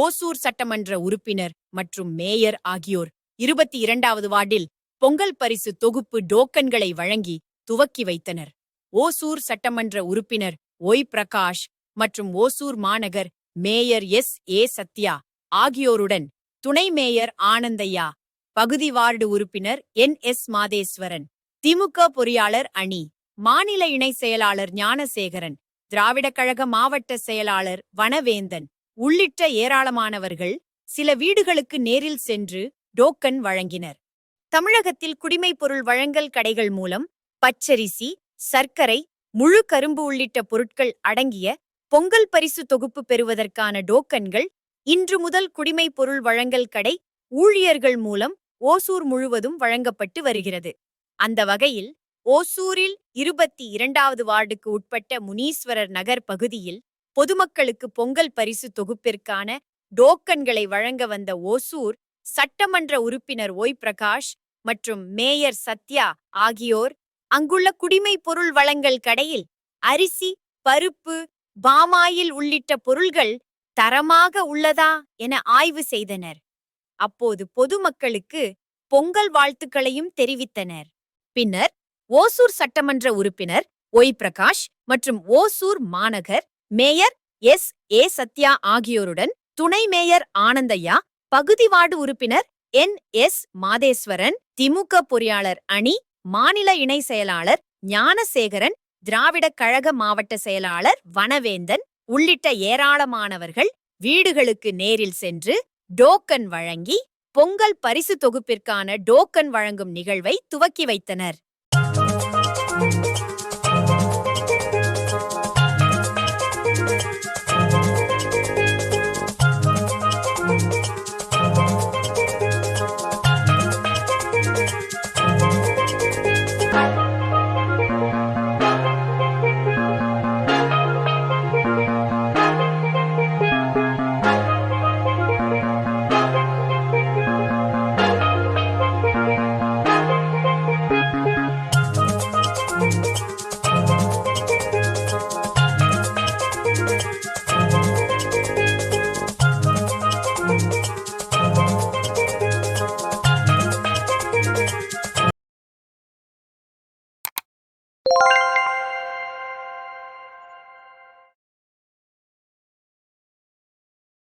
ஓசூர் சட்டமன்ற உறுப்பினர் மற்றும் மேயர் ஆகியோர் இருபத்தி இரண்டாவது வார்டில் பொங்கல் பரிசு தொகுப்பு டோக்கன்களை வழங்கி துவக்கி வைத்தனர். ஓசூர் சட்டமன்ற உறுப்பினர் ஒய். பிரகாஷ் மற்றும் ஓசூர் மாநகர் மேயர் எஸ். ஏ. சத்யா ஆகியோருடன் துணை மேயர் ஆனந்தையா பகுதி வார்டு உறுப்பினர் என். எஸ். மாதேஸ்வரன் திமுக பொறியாளர் அணி மாநில இணை செயலாளர் ஞானசேகரன் திராவிடக் கழக மாவட்ட செயலாளர் வனவேந்தன் உள்ளிட்ட ஏராளமானவர்கள் சில வீடுகளுக்கு நேரில் சென்று டோக்கன் வழங்கினர். தமிழகத்தில் குடிமைப் பொருள் வழங்கல் கடைகள் மூலம் பச்சரிசி சர்க்கரை முழு கரும்பு உள்ளிட்ட பொருட்கள் அடங்கிய பொங்கல் பரிசு தொகுப்பு பெறுவதற்கான டோக்கன்கள் இன்று முதல் குடிமைப் பொருள் வழங்கல் கடை ஊழியர்கள் மூலம் ஓசூர் முழுவதும் வழங்கப்பட்டு வருகிறது. அந்த வகையில் ஓசூரில் இருபத்தி இரண்டாவது வார்டுக்கு உட்பட்ட முனீஸ்வரர் நகர் பகுதியில் பொதுமக்களுக்கு பொங்கல் பரிசு தொகுப்பிற்கான டோக்கன்களை வழங்க வந்த ஓசூர் சட்டமன்ற உறுப்பினர் ஒய் பிரகாஷ் மற்றும் மேயர் சத்யா ஆகியோர் அங்குள்ள குடிமைப் பொருள் வழங்கல் கடையில் அரிசி பருப்பு பாமாயில் உள்ளிட்ட பொருள்கள் தரமாக உள்ளதா என ஆய்வு செய்தனர். அப்போது பொதுமக்களுக்கு பொங்கல் வாழ்த்துக்களையும் தெரிவித்தனர். பின்னர் ஓசூர் சட்டமன்ற உறுப்பினர் ஒய் பிரகாஷ் மற்றும் ஓசூர் மாநகர் மேயர் எஸ். ஏ. சத்யா ஆகியோருடன் துணை மேயர் ஆனந்தையா பகுதி வார்டு உறுப்பினர் என். எஸ். மாதேஸ்வரன் திமுக பொறியாளர் அணி மாநில இணை செயலாளர் ஞானசேகரன் திராவிடக் கழக மாவட்ட செயலாளர் வனவேந்தன் உள்ளிட்ட ஏராளமானவர்கள் வீடுகளுக்கு நேரில் சென்று டோக்கன் வழங்கி பொங்கல் பரிசு தொகுப்பிற்கான டோக்கன் வழங்கும் நிகழ்வை துவக்கி வைத்தனர்.